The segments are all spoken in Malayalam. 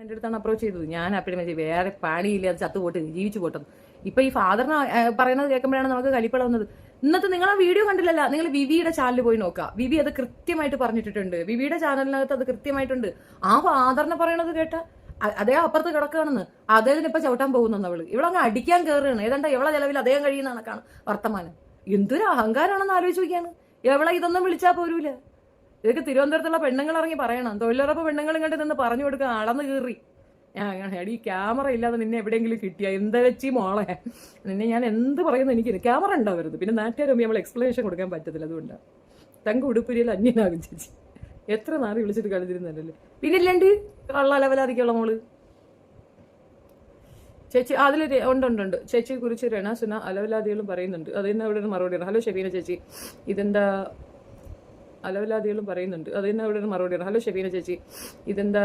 എന്റെ അടുത്താണ് അപ്രോച്ച് ചെയ്തത്. ഞാൻ അപ്പോഴും വേറെ പണിയില്ല അത് ചത്തു പോട്ട് ജീവിച്ചു പോട്ടെന്ന് ഇപ്പൊ ഈ ഫാദറിന് പറയുന്നത് കേൾക്കുമ്പോഴാണ് നമുക്ക് കലിപ്പട വന്നത്. ഇന്നത്തെ നിങ്ങൾ ആ വീഡിയോ കണ്ടില്ലല്ല. നിങ്ങൾ വിവിയുടെ ചാനലിൽ പോയി നോക്കുക. വിവി അത് കൃത്യമായിട്ട് പറഞ്ഞിട്ടുണ്ട് വിവിയുടെ ചാനലിനകത്ത് അത് കൃത്യമായിട്ടുണ്ട്. ആ ഫാദറിനെ പറയണത് കേട്ട അതേ അപ്പുറത്ത് കിടക്കുകയാണെന്ന്. അദ്ദേഹത്തിന് ഇപ്പൊ ചവിട്ടാൻ പോകുന്നു അവൾ. ഇവളങ്ങ് അടിക്കാൻ കയറുകയാണ് ഏതാണ്ട് എവളെ ചെലവിൽ അദ്ദേഹം കഴിയുന്ന കണക്കാണ് വർത്തമാനം. എന്തൊരു അഹങ്കാരമാണെന്ന് ആലോചിച്ച് നോക്കിയാണ്. എവളെ ഇതൊന്നും വിളിച്ചാൽ പോരൂല. ഇതൊക്കെ തിരുവനന്തപുരത്തുള്ള പെണ്ണുങ്ങൾ ഇറങ്ങി പറയണം. തൊഴിലുറപ്പ് പെണ്ണുങ്ങൾ ഇങ്ങോട്ട് നിന്ന് പറഞ്ഞു കൊടുക്കുക അളന്ന് കീറി. എടി ക്യാമറ ഇല്ലാതെ നിന്നെ എവിടെയെങ്കിലും കിട്ടിയ? എന്താ വെച്ചി മോളെ? നിന്നെ ഞാൻ എന്ത് പറയുന്നു എനിക്ക് ക്യാമറ ഉണ്ടാവരുത്. പിന്നെ നാട്ടുകാരും നമ്മൾ എക്സ്പ്ലനേഷൻ കൊടുക്കാൻ പറ്റത്തില്ല അതുകൊണ്ട്. തങ്ക ഉടുപ്പുരിയിൽ അന്യനാകും ചേച്ചി. എത്ര നാറി വിളിച്ചിട്ട് കളിച്ചിരുന്നല്ലേ പിന്നെ ഇല്ലാണ്ട്? കള്ള ലെവലാതിക്കുള്ള മോൾ. ചേച്ചി അതിൽ ഉണ്ട് ഉണ്ട് ചേച്ചിയെ കുറിച്ച് രണാസുന അലവലാദികളും പറയുന്നുണ്ട്. അതിന് അവിടെ ഒരു മറുപടി ഹലോ ഷെബീന ചേച്ചി. ഇതെന്താ അലവലാദികളും പറയുന്നുണ്ട്. അത് തന്നെ അവിടെ മറുപടി മറുപടിയാണ് ഹലോ ഷെബീന ചേച്ചി ഇതെന്താ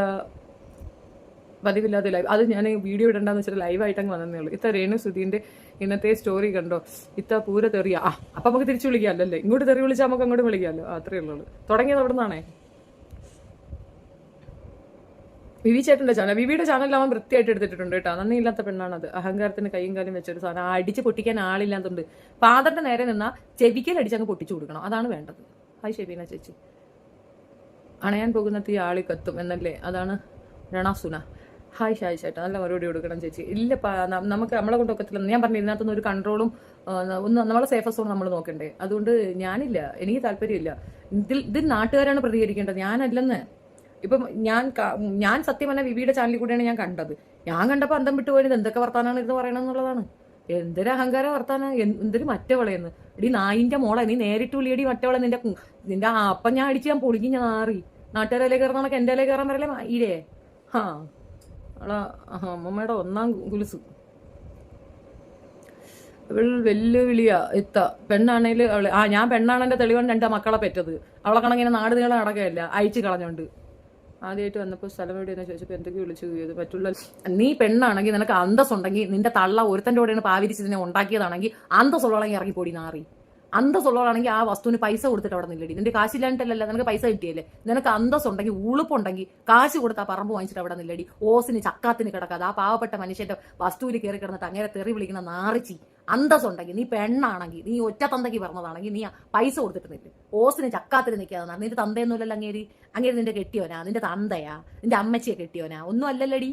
പതിവില്ലാതെ ലൈവ് അത് ഞാൻ വീഡിയോ ഇടണ്ടെന്ന് വെച്ചിട്ട് ലൈവായിട്ട് അങ്ങ് വന്നതേ ഉള്ളൂ. ഇത്ത രേണു സുധീന്റെ ഇന്നത്തെ സ്റ്റോറി കണ്ടോ? ഇത്ത പൂര തെറിയ. ആ അപ്പൊ നമുക്ക് തിരിച്ചു വിളിക്കാമല്ലോ ഇങ്ങോട്ട് തെറി വിളിച്ചാൽ നമുക്ക് അങ്ങോട്ട് വിളിക്കാമല്ലോ. അത്രേ ഉള്ളൂ. തുടങ്ങിയത് അവിടെ നിന്നാണേ വിവി ചേട്ടന്റെ ചാനൽ വിവിയുടെ ചാനലിൽ അവൻ വൃത്തിയായിട്ട് എടുത്തിട്ടുണ്ട് കേട്ടോ. നന്ദിയില്ലാത്ത പെണ്ണാണത് അഹങ്കാരത്തിന് കൈയും കാലും വെച്ചൊരു സാധനം. അടിച്ച് പൊട്ടിക്കാൻ ആളില്ലാത്തതുണ്ട് ഫാദറിന്റെ നേരെ നിന്നാ ചെവിക്കൽ അടിച്ച് അങ്ങ് പൊട്ടിച്ചു കൊടുക്കണം. അതാണ് വേണ്ടത്. ഹായ് ഷെബീന ചേച്ചി. അണയാൻ പോകുന്ന തീ ആളി കത്തും എന്നല്ലേ? അതാണ് രണാസുന ഹായ് ഷായ് ചേട്ടാ നല്ല മറുപടി കൊടുക്കണം ചേച്ചി. ഇല്ല നമുക്ക് നമ്മളെ കൊണ്ട് ഒക്കത്തില്ല. ഞാൻ പറഞ്ഞു ഇതിനകത്തൊന്നും ഒരു കൺട്രോളും ഒന്ന് നമ്മളെ സേഫ് നമ്മൾ നോക്കണ്ടേ? അതുകൊണ്ട് ഞാനില്ല എനിക്ക് താല്പര്യമില്ല. ഇതിൽ ഇത് നാട്ടുകാരാണ് പ്രതികരിക്കേണ്ടത്. ഞാനല്ലെന്ന്. ഇപ്പം ഞാൻ ഞാൻ സത്യം പറഞ്ഞ വിവിയുടെ ചാനലിൽ കൂടെയാണ് ഞാൻ കണ്ടത്. ഞാൻ കണ്ടപ്പോൾ അന്തം വിട്ടുപോയത് എന്തൊക്കെ വർത്താനാണ് ഇത് പറയണമെന്നുള്ളതാണ് എന്തൊരു അഹങ്കാര വർത്താനം? എന്ത് എന്തൊരു മറ്റവളയെന്ന് എടി നായിന്റെ മോളെ നീ നേരിട്ട് വിളിയടി മറ്റവളെ നിന്റെ നിന്റെ അപ്പം ഞാൻ അടിച്ച് ഞാൻ പൊളിക്കും ഞാൻ മാറി നാട്ടുകാരല്ലേ കയറുന്ന കണക്ക് എന്റെ അല്ലേ കയറാൻ വരല്ലേ ഇരേ ആ അവളാ അമ്മമ്മയുടെ ഒന്നാം കുലുസ്. അവൾ വെല്ലുവിളിയ എത്ത. പെണ്ണാണേൽ അവൾ ആ ഞാൻ പെണ്ണാണെന്റെ തെളിവാണ് എന്റെ മക്കളെ പെറ്റത്. അവളെ കണക്കിനെ നാട് നീളം നടക്കുകയല്ല അയച്ചു കളഞ്ഞോണ്ട്. ആദ്യമായിട്ട് വന്നപ്പോൾ സ്ഥലം എവിടെയെന്ന് ചോദിച്ചപ്പോൾ എന്തൊക്കെ വിളിച്ചു പോയത് പറ്റുള്ള നീ പെണ്ണാണെങ്കിൽ നിനക്ക് അന്തസ് ഉണ്ടെങ്കിൽ നിന്റെ തള്ള ഒരുത്തന്റെ കൂടെയാണ് പാവിരിച്ച് നിന്നെ ഉണ്ടാക്കിയതാണെങ്കിൽ അന്തസ്സുള്ളവളെങ്കിൽ ഇറങ്ങിപ്പോടി നാറി. അന്തസ്സുള്ളവളാണെങ്കിൽ ആ വസ്തുവിന് പൈസ കൊടുത്തിട്ട് അവിടെ നില്ലടി. നിന്റെ കാശില്ലാണ്ടല്ല നിനക്ക് പൈസ കിട്ടിയല്ലേ? നിനക്ക് അന്തസ് ഉണ്ടെങ്കിൽ ഉളുപ്പുണ്ടെങ്കിൽ കാശ് കൊടുത്ത് ആ പറമ്പ് വാങ്ങിച്ചിട്ട് അവിടെ നില്ലടി. ഓസിന് ചക്കാത്തിന് കിടക്കാതെ ആ പാവപ്പെട്ട മനുഷ്യന്റെ വസ്തുവിൽ കയറി കിടന്നിട്ട് അങ്ങനെ തെറി വിളിക്കുന്ന നാറിച്ചി. അന്തസ് ഉണ്ടെങ്കിൽ നീ പെണ്ണാണെങ്കിൽ നീ ഒറ്റ തന്തയ്ക്ക് പറഞ്ഞതാണെങ്കിൽ നീ പൈസ കൊടുത്തിട്ട് നിൽക്കും ഓസിന് ചക്കാത്തിന് നിൽക്കാതെ നിന്റെ തന്തയൊന്നുമില്ലല്ലോ അങ്ങേരി. അങ്ങേരി നിന്റെ കെട്ടിയോനാ നിന്റെ തന്തയാ നിന്റെ അമ്മച്ചിയെ കെട്ടിയോനാ ഒന്നും അല്ലല്ലടി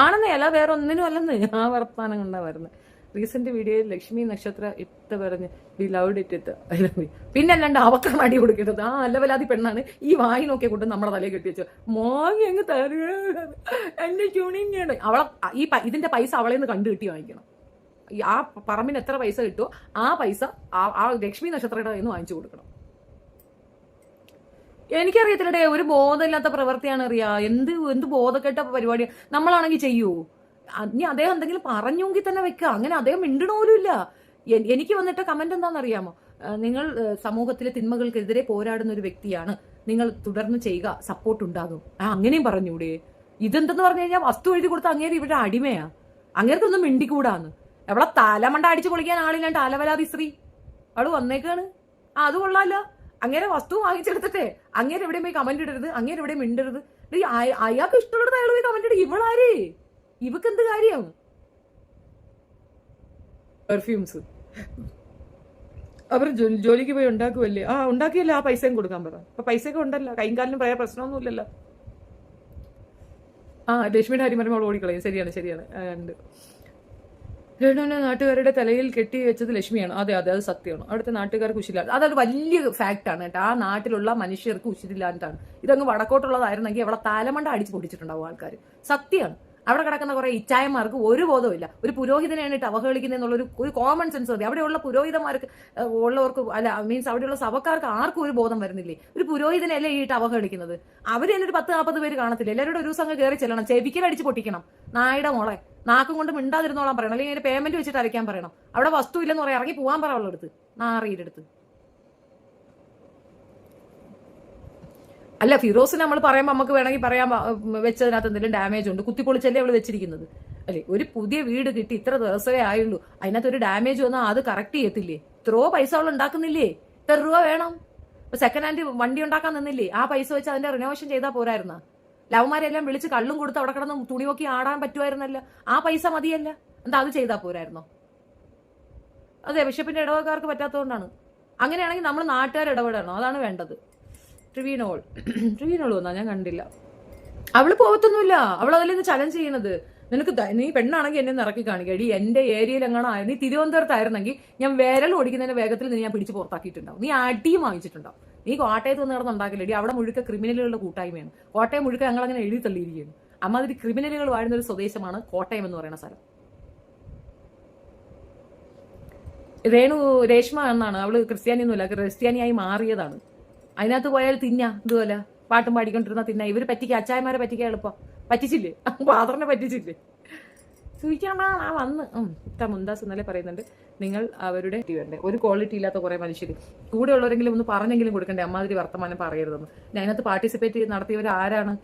ആണെന്നേ അല്ല വേറെ ഒന്നിനും അല്ലെന്ന് ആ വർത്താനം കൊണ്ടാ വരുന്നത് റീസെന്റ് വീഡിയോയിൽ ലക്ഷ്മി നക്ഷത്ര ഇത്ത പറഞ്ഞ് വി ലൗഡ് ഇറ്റ് ഇത്ത് ഐ ലവ് പിന്നെ അല്ലാണ്ട് അവക്കാണ് അടി കൊടുക്കേണ്ടത്. ആ അല്ലവലാതി പെണ്ണാണ് ഈ വായി നോക്കിയ കൊണ്ട് നമ്മുടെ തലയിൽ കെട്ടി വെച്ചു മോങ്ങി അങ്ങ് തരുക എന്റെ ചുണിങ്ങാണ് അവളെ ഈ ഇതിന്റെ പൈസ അവളെ നിന്ന് കണ്ടു കിട്ടി വാങ്ങിക്കണം. ആ പറമ്പിന് എത്ര പൈസ കിട്ടുമോ ആ പൈസ ആ- ലക്ഷ്മി നക്ഷത്രയുടെ കയ്യിൽ നിന്ന് വാങ്ങിച്ചു കൊടുക്കണം. എനിക്കറിയത്തില്ലടേ ഒരു ബോധമില്ലാത്ത പ്രവൃത്തിയാണ് അറിയാ എന്ത് എന്ത് ബോധക്കെട്ട പരിപാടി നമ്മളാണെങ്കിൽ ചെയ്യൂ? ഇനി അദ്ദേഹം എന്തെങ്കിലും പറഞ്ഞെങ്കിൽ തന്നെ വെക്കുക അങ്ങനെ അദ്ദേഹം മിണ്ടണോലുമില്ല എനിക്ക് വന്നിട്ട് കമന്റ് എന്താണെന്നറിയാമോ? നിങ്ങൾ സമൂഹത്തിലെ തിന്മകൾക്കെതിരെ പോരാടുന്ന ഒരു വ്യക്തിയാണ്. നിങ്ങൾ തുടർന്ന് ചെയ്യുക സപ്പോർട്ട് ഉണ്ടാകും. ആ അങ്ങനെയും പറഞ്ഞൂടെ. ഇതെന്തെന്ന് പറഞ്ഞു കഴിഞ്ഞാൽ വസ്തു എഴുതി കൊടുത്ത അങ്ങേര് ഇവിടെ അടിമയാ. അങ്ങേർക്കൊന്നും മിണ്ടിക്കൂടാന്ന്. എവിടെ തലമണ്ട അടിച്ചു പൊളിക്കാൻ ആളില്ലാണ്ട് അലവലാതി സ്ത്രീ. അവൾ വന്നേക്കാണ്. ആ അത് കൊള്ളാലോ. അങ്ങനെ വസ്തു വാങ്ങിച്ചെടുത്തിട്ടേ. അങ്ങേര് പോയി കമന്റ് ഇടരുത്. അങ്ങേര് മിണ്ടരുത്. അയാൾക്ക് ഇഷ്ടമുള്ളത് അയാൾ പോയി കമന്റ് ഇടും. ഇവളാരേ? ഇവക്ക് എന്ത് കാര്യം പെർഫ്യൂംസ് അവർ ജോലി ജോലിക്ക് പോയി ഉണ്ടാക്കുമല്ലേ ആ ഉണ്ടാക്കിയല്ലേ ആ പൈസയും കൊടുക്കാൻ പറ. അപ്പൊ പൈസയൊക്കെ ഉണ്ടല്ലോ. കൈയും കാലിനും പറയാൻ പ്രശ്നമൊന്നുമില്ലല്ലോ ആ ലക്ഷ്മിയുടെ ഹരിമരമോൾ ഓടിക്കളയും. ശരിയാണ് ശരിയാണ്. ഉണ്ട്. രേണുവിനെ നാട്ടുകാരുടെ തലയിൽ കെട്ടി വെച്ചത് ലക്ഷ്മിയാണ്. അതെ അതെ അത് സത്യമാണ്. അവിടുത്തെ നാട്ടുകാർക്ക് ഉശിരില്ല അതൊരു വലിയ ഫാക്റ്റാണ് കേട്ടോ. ആ നാട്ടിലുള്ള മനുഷ്യർക്ക് ഉശിരില്ലാണ്ടാണ് ഇതങ്ങ് വടക്കോട്ടുള്ളതായിരുന്നെങ്കിൽ അവളെ തലമണ്ട അടിച്ച് പൊടിച്ചിട്ടുണ്ടാവും ആൾക്കാർ സത്യമാണ് അവിടെ കിടക്കുന്ന കുറെ ഇച്ചായന്മാർക്ക് ഒരു ബോധമില്ല ഒരു പുരോഹിതനെ ആയിട്ട് അവഹേളിക്കുന്ന ഒരു കോമൺ സെൻസ് മതി. അവിടെയുള്ള പുരോഹിതന്മാർക്ക് ഉള്ളവർക്ക് അല്ല മീൻസ് അവിടെയുള്ള സഭക്കാർക്ക് ആർക്കും ഒരു ബോധം വരുന്നില്ലേ? ഒരു പുരോഹിതനെ അല്ലേ ഈട്ട് അവഹേളിക്കുന്നത്? അവർ തന്നെ ഒരു പത്ത് നാൽപ്പത് പേര് കാണത്തില്ല. എല്ലാവരുടെ ഒരു സംഘം കയറി ചെല്ലണം. ചെവിക്കലടിച്ച് പൊട്ടിക്കണം. നായുടെ മോളെ നാക്കും കൊണ്ട് മിണ്ടാതിരുന്നോളാൻ പറയണം. അല്ലെങ്കിൽ പേയ്മെന്റ് വെച്ചിട്ട് അരയ്ക്കാൻ പറയണം. അവിടെ വസ്തു ഇല്ലെന്ന് പറയാം. ഇറങ്ങി പോകാൻ പറയാനുള്ളടുത്ത് നാറിയുടെ അടുത്ത്. അല്ല ഫിറോസ് നമ്മൾ പറയുമ്പോൾ നമുക്ക് വേണമെങ്കിൽ പറയാൻ വെച്ചതിനകത്ത് എന്തെങ്കിലും ഡാമേജ് ഉണ്ട്. കുത്തിപ്പൊളിച്ചല്ലേ അവൾ വെച്ചിരിക്കുന്നത്? അല്ലേ ഒരു പുതിയ വീട് കിട്ടി ഇത്ര ദിവസമേ ആയുള്ളൂ. അതിനകത്ത് ഒരു ഡാമേജ് വന്നാൽ അത് കറക്റ്റ് ചെയ്യത്തില്ലേ? ഇത്രയോ പൈസ അവൾ ഉണ്ടാക്കുന്നില്ലേ? ഇത്ര രൂപ വേണം? സെക്കൻഡ് ഹാൻഡ് വണ്ടി ഉണ്ടാക്കാൻ നിന്നില്ലേ? ആ പൈസ വെച്ച് അതിന്റെ റിനോവേഷൻ ചെയ്താൽ പോരായിരുന്ന? ലവ്മാരെല്ലാം വിളിച്ച് കള്ളും കൊടുത്ത് അവിടെ കിടന്ന് തുണി നോക്കി ആടാൻ പറ്റുമായിരുന്നല്ലോ. ആ പൈസ മതിയല്ല. എന്താ അത് ചെയ്താൽ പോരായിരുന്നോ? അതെ ബിഷപ്പിന്റെ ഇടവക്കാർക്ക് പറ്റാത്തതുകൊണ്ടാണ്. അങ്ങനെയാണെങ്കിൽ നമ്മൾ നാട്ടുകാർ ഇടപെടണം. അതാണ് വേണ്ടത്. ട്രിവീനോൾ ട്രിവീനോൾ വന്നാ ഞാൻ കണ്ടില്ല. അവൾ പോകത്തൊന്നുമില്ല. അവൾ അതിൽ നിന്ന് ചലഞ്ച് ചെയ്യുന്നത്. നിനക്ക് നീ പെണ്ണാണെങ്കിൽ എന്നെ നിറക്കി കാണിക്കുക എടി എന്റെ ഏരിയയിൽ എങ്ങാണോ നീ തിരുവനന്തപുരത്തായിരുന്നെങ്കിൽ ഞാൻ വിരൽ ഓടിക്കുന്നതിന്റെ വേഗത്തിൽ നീ ഞാൻ പിടിച്ച് പുറത്താക്കിയിട്ടുണ്ടാവും. നീ അടിയും വാങ്ങിച്ചിട്ടുണ്ടാവും. നീ കോട്ടയത്ത് നിന്ന് നടന്നുണ്ടാക്കില്ല എടി അവിടെ മുഴുക്ക ക്രിമിനലുകളുടെ കൂട്ടായ്മയാണ്. കോട്ടയം മുഴുക്ക ഞങ്ങൾ അങ്ങനെ എഴുതി തള്ളിയിരിക്കുകയാണ്. അമ്മാതിരി ക്രിമിനലുകൾ വാഴുന്ന ഒരു സ്വദേശമാണ് കോട്ടയം എന്ന് പറയുന്ന സ്ഥലം. രേണു രേഷ്മ എന്നാണ്. അവൾ ക്രിസ്ത്യാനി ഒന്നുമില്ല ക്രിസ്ത്യാനിയായി മാറിയതാണ്. അതിനകത്ത് പോയാൽ തിന്ന ഇതുപോലെ. പാട്ടും പാടിക്കൊണ്ടിരുന്ന തിന്ന. ഇവർ പറ്റിക്ക അച്ചായമാരെ പറ്റിക്കാൻ എളുപ്പം. പറ്റിച്ചില്ലേ? ഫാദറിനെ പറ്റിച്ചില്ലേ? സൂചിക്കണ്ടാ ആ വന്ന്. ഇത്ത മുന്താസ് ഇന്നലെ പറയുന്നുണ്ട്. നിങ്ങൾ അവരുടെ വേണ്ടേ? ഒരു ക്വാളിറ്റി ഇല്ലാത്ത കുറെ മനുഷ്യർ കൂടെ ഉള്ളവരെങ്കിലും ഒന്ന് പറഞ്ഞെങ്കിലും കൊടുക്കണ്ടേ? അമ്മാതിരി വർത്തമാനം പറയരുതെന്ന്. ഞാൻ അതിനകത്ത് പാർട്ടിസിപ്പേറ്റ് നടത്തിയവർ ആരാണ്?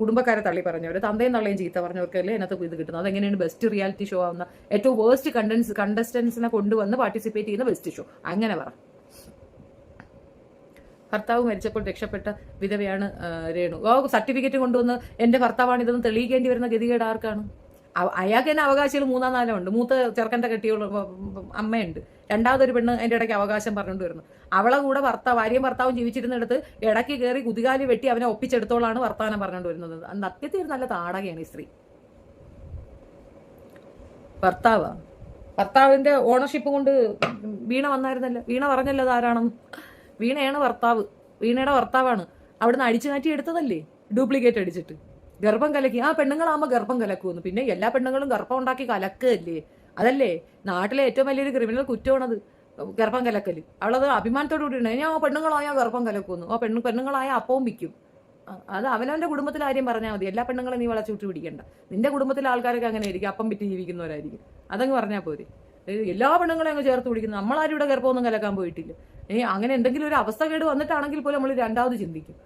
കുടുംബക്കാരെ തള്ളി പറഞ്ഞവർ തന്തയും തള്ളയും ചീത്ത പറഞ്ഞവർക്കല്ലേ അതിനകത്ത് ഇത് കിട്ടുന്നത്? അതെങ്ങനെയാണ് ബെസ്റ്റ് റിയാലിറ്റി ഷോ ആവുന്ന? ഏറ്റവും വേസ്റ്റ് കണ്ടൻസ് കണ്ടസ്റ്റൻസിനെ കൊണ്ടുവന്ന് പാർട്ടിസിപ്പേറ്റ് ചെയ്യുന്ന ബെസ്റ്റ് ഷോ അങ്ങനെ പറ. ഭർത്താവ് മരിച്ചപ്പോൾ രക്ഷപ്പെട്ട വിധവയാണ് രേണു. ഓ സർട്ടിഫിക്കറ്റ് കൊണ്ടുവന്ന് എന്റെ ഭർത്താവാണ് ഇതൊന്നും തെളിയിക്കേണ്ടി വരുന്ന ഗതികേട് ആർക്കാണ്? അയാൾക്ക് തന്നെ അവകാശികൾ മൂന്നാം നാലോ ഉണ്ട്. മൂത്ത ചെറുക്കന്റെ കെട്ടിയുള്ള അമ്മയുണ്ട്. രണ്ടാമതൊരു പെണ്ണ് അതിന്റെ ഇടയ്ക്ക് അവകാശം പറഞ്ഞുകൊണ്ട് വരുന്നു. അവളെ കൂടെ ഭർത്താവ് ഭാര്യയും ഭർത്താവും ജീവിച്ചിരുന്നിടത്ത് ഇടയ്ക്ക് കയറി കുതികാലി വെട്ടി അവനെ ഒപ്പിച്ചെടുത്തോളാണ് വർത്താനം പറഞ്ഞുകൊണ്ട് വരുന്നത്. അന്ന് ഒരു നല്ല താടകയാണ് ഈ സ്ത്രീ. ഭർത്താവ്. ഭർത്താവിന്റെ ഓണർഷിപ്പ് കൊണ്ട് വീണ വന്നായിരുന്നല്ലോ. വീണ പറഞ്ഞല്ലോ അത് ആരാണെന്ന്. വീണയാണ് ഭർത്താവ്. വീണയുടെ ഭർത്താവാണ്. അവിടുന്ന് അടിച്ചു മാറ്റി എടുത്തതല്ലേ? ഡ്യൂപ്ലിക്കേറ്റ് അടിച്ചിട്ട്. ഗർഭം കലക്കി. ആ പെണ്ണുങ്ങളാകുമ്പോൾ ഗർഭം കലക്കുമെന്ന് പിന്നെ എല്ലാ പെണ്ണുങ്ങളും ഗർഭം ഉണ്ടാക്കി കലക്കല്ലേ? അതല്ലേ? നാട്ടിലെ ഏറ്റവും വലിയൊരു ക്രിമിനൽ കുറ്റമാണത്. ഗർഭം കലക്കൽ അവളത് അഭിമാനത്തോടു കൂടിയാണ്. ഞാൻ ആ പെണ്ണുങ്ങളായ ഗർഭം കലക്കുമെന്ന് ആ പെണ്ണു പെണ്ണുങ്ങളായ അപ്പവും വിൽക്കും. അത് അവനവന്റെ കുടുംബത്തിലെ കാര്യം പറഞ്ഞാൽ മതി. എല്ലാ പെണ്ണുങ്ങളെ നീ വളച്ചു വിട്ട് പിടിക്കണ്ട. നിന്റെ കുടുംബത്തിലെ ആൾക്കാരൊക്കെ അങ്ങനെ ആയിരിക്കും അപ്പം വിറ്റ് ജീവിക്കുന്നവരായിരിക്കും. അതങ്ങ് പറഞ്ഞാൽ പോരെ. എല്ലാ പെണ്ണുങ്ങളും അങ്ങ് ചേർത്ത് പിടിക്കുന്നു. നമ്മളാരും ഇവിടെ ഗർഭമൊന്നും കലക്കാൻ പോയിട്ടില്ല. ഏ അങ്ങനെ എന്തെങ്കിലും ഒരു അവസ്ഥ കേട് വന്നിട്ടാണെങ്കിൽ പോലും നമ്മൾ രണ്ടാമത് ചിന്തിക്കും.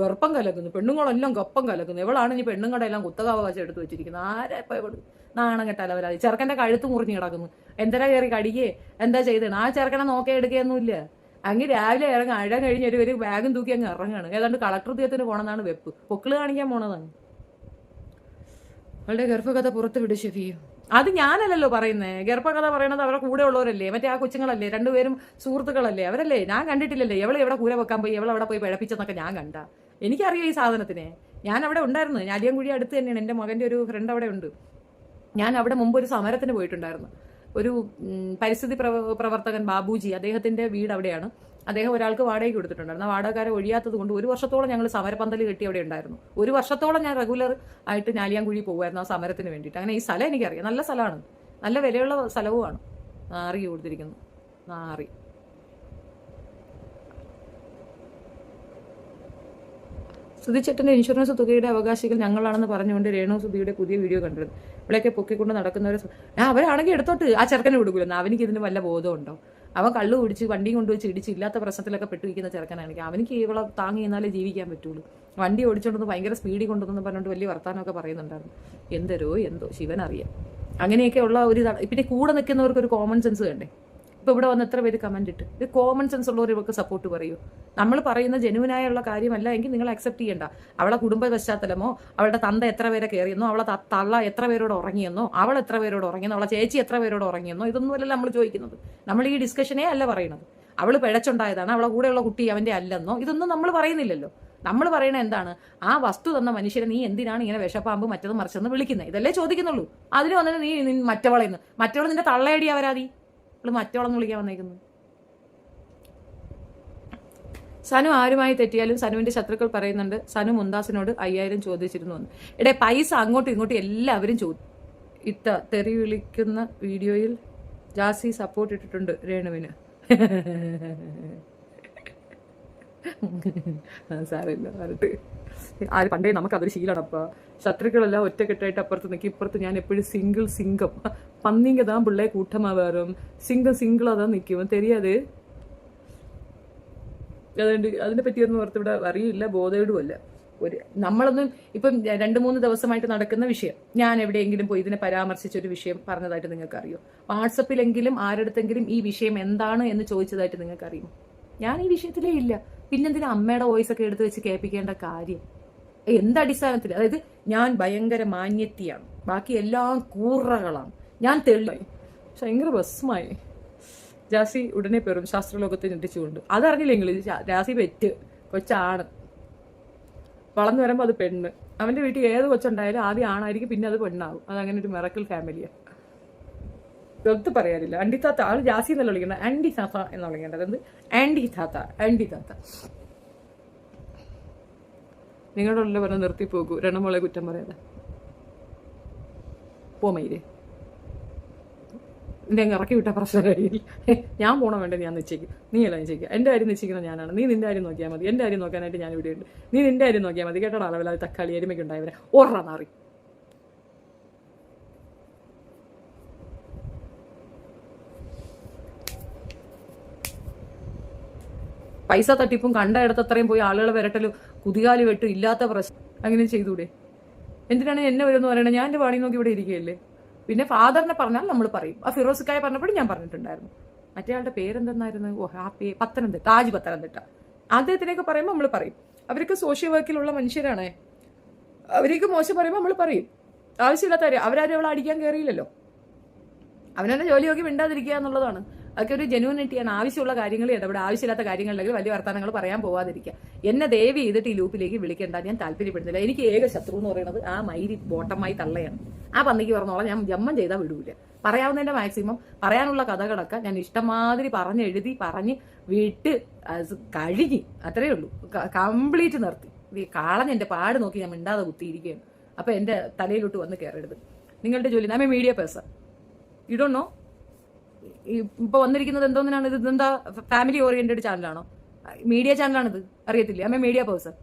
ഗർഭം കലക്കുന്നു പെണ്ണുങ്ങളെല്ലാം ഗപ്പം കലക്കുന്നു. എവളാണ് ഇനി പെണ്ണുങ്ങളുടെ എല്ലാം കുത്തകാവകാശം എടുത്ത് വെച്ചിരിക്കുന്നത്. ആരാ എവിടെ നാണം കെട്ടാല അവരാതി ചെറുക്കന്റെ കഴുത്ത് മുറിഞ്ഞു കിടക്കുന്നു. എന്തരാ കയറി കടിക്കേ? എന്താ ചെയ്തത് ആ ചെറുക്കനെ നോക്കേ എടുക്കുകയൊന്നുമില്ല. അങ്ങ് രാവിലെ ഇറങ്ങി. അഴ കഴിഞ്ഞ് ഒരു ഒരു ബാഗും തൂക്കി അങ്ങ് ഇറങ്ങാണ് ഏതാണ്ട് കളക്ടർ തീയത്തിന് പോണെന്നാണ് വെപ്പ്. പൊക്കിൾ കാണിക്കാൻ പോണതാണ്. അവളുടെ ഗർഭകഥ പുറത്ത് വിട് ഷെഫി. അത് ഞാനല്ലല്ലോ പറയുന്നേ. ഗർഭകഥ പറയണത് അവരുടെ കൂടെ ഉള്ളവരല്ലേ? മറ്റേ ആ കൊച്ചുങ്ങളല്ലേ? രണ്ടുപേരും സുഹൃത്തുക്കളല്ലേ? അവരല്ലേ? ഞാൻ കണ്ടിട്ടില്ലല്ലേ? എവളെ എവിടെ കൂര വെക്കാൻ പോയി? എവളെ അവിടെ പോയി പിഴപ്പിച്ചെന്നൊക്കെ ഞാൻ കണ്ട. എനിക്കറിയാം ഈ സാധനത്തിനെ. ഞാൻ അവിടെ ഉണ്ടായിരുന്നു. ഞാലിയൻകുഴി അടുത്ത് തന്നെയാണ്. എന്റെ മകന്റെ ഒരു ഫ്രണ്ട് അവിടെ ഉണ്ട്. ഞാൻ അവിടെ മുമ്പ് ഒരു സമരത്തിന് പോയിട്ടുണ്ടായിരുന്നു. ഒരു പരിസ്ഥിതി പ്രവർത്തകൻ ബാബുജി അദ്ദേഹത്തിന്റെ വീട് അവിടെയാണ്. അദ്ദേഹം ഒരാൾക്ക് വാടകയ്ക്ക് കൊടുത്തിട്ടുണ്ടായിരുന്നു. ആ വാടകക്കാരെ ഒഴിയാത്തത് കൊണ്ട് ഒരു വർഷത്തോളം ഞങ്ങൾ സമരപന്തൽ കെട്ടി അവിടെ ഉണ്ടായിരുന്നു. ഒരു വർഷത്തോളം ഞാൻ റെഗുലർ ആയിട്ട് ഞാലിയാൻകുഴി പോകുമായിരുന്നു ആ സമരത്തിന് വേണ്ടിയിട്ട്. അങ്ങനെ ഈ സ്ഥലം എനിക്കറിയാം. നല്ല സ്ഥലമാണ്. നല്ല വിലയുള്ള സ്ഥലവുമാണ്. നാറി കൊടുത്തിരിക്കുന്നു. നാറി. സുധിച്ചേട്ടന്റെ ഇൻഷുറൻസ് തുകയുടെ അവകാശികൾ ഞങ്ങളാണെന്ന് പറഞ്ഞുകൊണ്ട് രേണു സുധിയുടെ പുതിയ വീഡിയോ കണ്ടിരുന്നു. ഇവിടെയൊക്കെ പൊക്കിക്കൊണ്ട് നടക്കുന്നവരെ അവരാണെങ്കിൽ എടുത്തോട്ട്. ആ ചെറുക്കനെ കൊടുക്കില്ലെന്ന് അവനിക്ക് ഇതിന് വല്ല ബോധമുണ്ടോ അവൻ കള്ളു കുടിച്ച് വണ്ടിയും കൊണ്ടുവച്ച് ഇടിച്ച് ഇല്ലാത്ത പ്രശ്നത്തിലൊക്കെ പെട്ടിരിക്കുന്ന ചെറുക്കനാണെങ്കിൽ അവനിക്ക് ഇവളെ താങ്ങി നിന്നാലേ ജീവിക്കാൻ പറ്റുള്ളൂ. വണ്ടി ഓടിച്ചുകൊണ്ടൊന്ന് ഭയങ്കര സ്പീഡിൽ കൊണ്ടുവന്നു പറഞ്ഞുകൊണ്ട് വലിയ വർത്താനമൊക്കെ പറയുന്നുണ്ടായിരുന്നു. എന്തരോ എന്തോ ശിവൻ അറിയാം അങ്ങനെയൊക്കെ ഉള്ള ഒരു. പിന്നെ കൂടെ നിൽക്കുന്നവർക്ക് ഒരു കോമൺ സെൻസ് വേണ്ടേ? ഇപ്പൊ ഇവിടെ വന്ന് എത്ര പേര് കമന്റ് ഇട്ട്? ഇത് കോമൺ സെൻസ് ഉള്ളവർ ഇവർക്ക് സപ്പോർട്ട് പറയൂ. നമ്മൾ പറയുന്ന ജനുവിനായുള്ള കാര്യമല്ല എങ്കിൽ നിങ്ങൾ അക്സെപ്റ്റ് ചെയ്യണ്ട. അവളെ കുടുംബ പശ്ചാത്തലമോ അവളുടെ തന്ത എത്ര പേരെ കയറിയെന്നോ അവളെ തള്ള എത്ര പേരോട് ഉറങ്ങിയെന്നോ അവൾ എത്ര പേരോട് ഉറങ്ങിയെന്നോ അവളെ ചേച്ചി എത്ര പേരോട് ഉറങ്ങിയെന്നോ ഇതൊന്നുമല്ല നമ്മൾ ചോദിക്കുന്നത്. നമ്മൾ ഈ ഡിസ്കഷനേ അല്ല പറയുന്നത്. അവൾ പിഴച്ചുണ്ടായതാണ് അവളെ കൂടെയുള്ള കുട്ടി അവന്റെ അല്ലെന്നോ ഇതൊന്നും നമ്മൾ പറയുന്നില്ലല്ലോ. നമ്മൾ പറയണ എന്താണ്? ആ വസ്തു തന്ന മനുഷ്യനെ നീ എന്തിനാണ് ഇങ്ങനെ വിഷപ്പാമ്പ് മറ്റത് മറിച്ചെന്ന് വിളിക്കുന്നത്? ഇതല്ലേ ചോദിക്കുന്നുള്ളൂ. അതിന് വന്നിട്ട് നീ മറ്റവളെന്ന്. മറ്റവൾ നിന്റെ തള്ളയടിയാ അവരാതി അവൾ മറ്റോളൊന്നും വിളിക്കാൻ വന്നേക്കുന്നു സനു ആരുമായി തെറ്റിയാലും സനുവിന്റെ ശത്രുക്കൾ പറയുന്നുണ്ട്. സനു മുന്താസിനോട് അയ്യായിരം ചോദിച്ചിരുന്നു എന്ന്. പൈസ അങ്ങോട്ടും ഇങ്ങോട്ടും എല്ലാവരും ചോദി ഇത്ത തെറി വിളിക്കുന്ന വീഡിയോയിൽ ജാസി സപ്പോർട്ട് ഇട്ടിട്ടുണ്ട് രേണുവിന്. സാരമില്ല പറഞ്ഞിട്ട് ആര് പണ്ടേ നമുക്ക് അതൊരു ശീലമാണപ്പ ശത്രുക്കളെല്ലാം ഒറ്റക്കെട്ടായിട്ട് അപ്പുറത്ത് നിൽക്കി ഇപ്പുറത്ത് ഞാൻ എപ്പോഴും സിംഗിൾ സിംഗം പന്നിങ്ക താൻ പിള്ളേ കൂട്ടമാ വേറും സിംഗം സിംഗിളാ നിൽക്കും തെരിയാതെ. അതുകൊണ്ട് അതിനെ പറ്റിയൊന്നും ഓർത്ത് ഇവിടെ അറിയില്ല ബോധേടുമല്ല ഒരു നമ്മളൊന്നും ഇപ്പം രണ്ട് മൂന്ന് ദിവസമായിട്ട് നടക്കുന്ന വിഷയം. ഞാൻ എവിടെയെങ്കിലും പോയി ഇതിനെ പരാമർശിച്ച ഒരു വിഷയം പറഞ്ഞതായിട്ട് നിങ്ങൾക്ക് അറിയോ വാട്സപ്പിലെങ്കിലും ആരടുത്തെങ്കിലും ഈ വിഷയം എന്താണ് എന്ന് ചോദിച്ചതായിട്ട് നിങ്ങൾക്ക് അറിയുമോ ഞാൻ ഈ വിഷയത്തിലേ ഇല്ല. പിന്നെന്തിനാ അമ്മയുടെ വോയിസ് ഒക്കെ എടുത്ത് വെച്ച് കേൾപ്പിക്കേണ്ട കാര്യം? എന്ത് അടിസ്ഥാനത്തിൽ അതായത് ഞാൻ ഭയങ്കര മാന്യത്തിയാണ്. ബാക്കി എല്ലാം കൂറകളാണ്. ഞാൻ തെള്ളി ഭയങ്കര ഭസ്മായി. ജാസി ഉടനെ പേറും. ശാസ്ത്രലോകത്തെ ഞെട്ടിച്ചുകൊണ്ട്. അതറിഞ്ഞില്ലെങ്കിൽ ജാസി പെറ്റ്. കൊച്ചാണ്. വളർന്നു വരുമ്പോൾ അത് പെണ്ണ്. അവന്റെ വീട്ടിൽ ഏത് കൊച്ചുണ്ടായാലും ആദ്യം ആണായിരിക്കും പിന്നെ അത് പെണ്ണാവും. അതങ്ങനെ ഒരു മെറക്കൽ ഫാമിലിയാണ് വെറുതെ പറയാനില്ല. അണ്ടി താത്ത ആൾ ജാസി എന്നല്ല വിളിക്കുന്നത്. ആൻഡി താത്ത എന്ന് വിളിക്കേണ്ടത്? എന്ത്? ആൻഡി താത്ത ആൻഡി താത്ത. നിങ്ങളുടെ ഉള്ളിൽ പറഞ്ഞ് നിർത്തി പോകൂ. രണ്ടമോളെ കുറ്റം പറയാതെ. പോമയില്ലേ മയിലേ. എന്റെ അങ്ങ് ഇറക്കി വിട്ട പ്രശ്നം കഴിയില്ല. ഞാൻ പോണോ വേണ്ട ഞാൻ നിശ്ചയിക്കും. നീ അല്ല നിശ്ചയിക്കുക? എന്റെ കാര്യം നിശ്ചയിക്കുന്നത് ഞാനാണ്. നീ നിന്റെ കാര്യം നോക്കിയാൽ മതി. എന്റെ കാര്യം നോക്കാനായിട്ട് ഞാൻ ഇവിടെ ഉണ്ട് നീ നിന്റെ കാര്യം നോക്കിയാൽ മതി. കേട്ടോ അളവിലാതെ തക്കാളി എരുമയ്ക്ക് ഉണ്ടായവരെ. ഓർറ നാറി. പൈസ തട്ടിപ്പും കണ്ട ഇടത്തത്രയും പോയി ആളുകളെ വരട്ടലും കുതികാലി വെട്ടും ഇല്ലാത്ത പ്രശ്നം. അങ്ങനെ ചെയ്തൂടെ? എന്തിനാണ് എന്നെ വരുമെന്ന് പറയണത് ഞാൻ എന്റെ പാടി നോക്കി ഇവിടെ ഇരിക്കുകയല്ലേ? പിന്നെ ഫാദറിനെ പറഞ്ഞാൽ നമ്മൾ പറയും. ആ ഫിറോസിക്കായ പറഞ്ഞപ്പോഴും ഞാൻ പറഞ്ഞിട്ടുണ്ടായിരുന്നു. മറ്റേ ആളുടെ പേരെന്തെന്നായിരുന്നു? ഓ ഹാപ്പി പത്തനംതിട്ട താജ് പത്തനംതിട്ട. അദ്ദേഹത്തിനെയൊക്കെ പറയുമ്പോൾ നമ്മൾ പറയും. അവരൊക്കെ സോഷ്യൽ വർക്കിലുള്ള മനുഷ്യരാണേ. അവരേക്ക് മോശം പറയുമ്പോൾ നമ്മൾ പറയും. ആവശ്യമില്ലാത്ത കാര്യം അവരാരും അവളെ അടിക്കാൻ കയറിയില്ലല്ലോ അവനവന്റെ ജോലി നോക്കി മിണ്ടാതിരിക്കുക എന്നുള്ളതാണ്. അതൊക്കെ ഒരു ജെനുവിനിറ്റിയാണ് ആവശ്യമുള്ള കാര്യങ്ങൾ ഇടപെടുക ആവശ്യമില്ലാത്ത കാര്യങ്ങളിലേക്ക് വലിയ വർത്തമാനങ്ങൾ പറയാൻ പോവാതിരിക്കുക. എന്നെ ദയവ് ചെയ്തിട്ട് ഈ ലൂപ്പിലേക്ക് വിളിക്കേണ്ട. ഞാൻ താല്പര്യപ്പെടുന്നില്ല. എനിക്ക് ഏക ശത്രു എന്ന് പറയുന്നത് ആ മൈരി ബോട്ടമായി തള്ളയാണ്. ആ പന്നിക്ക് പറഞ്ഞോളാം. ഞാൻ ജമ്മം ചെയ്താൽ വിടൂല. പറയാവുന്നതിന്റെ മാക്സിമം പറയാനുള്ള കഥകളൊക്കെ ഞാൻ ഇഷ്ടമാതിരി പറഞ്ഞ് എഴുതി പറഞ്ഞ് വിട്ട് കഴുകി. അത്രയേ അത്രേ ഉള്ളൂ. കംപ്ലീറ്റ് നിർത്തി. കാളഞ്ഞ് എന്റെ പാട് നോക്കി ഞാൻ മിണ്ടാതെ കുത്തിയിരിക്കുകയാണ്. അപ്പൊ എന്റെ തലയിലോട്ട് വന്ന് കയറരുത് നിങ്ങളുടെ ജോലി. ഞാൻ മീഡിയ പേഴ്സൺ ഇടണോ ഇപ്പൊ വന്നിരിക്കുന്നത് എന്തോന്നിനാണ് ഇത്? എന്താ ഫാമിലി ഓറിയന്റഡ് ചാനലാണോ മീഡിയ ചാനലാണിത് അറിയത്തില്ലേ? അമ്മ മീഡിയ പേഴ്സൺ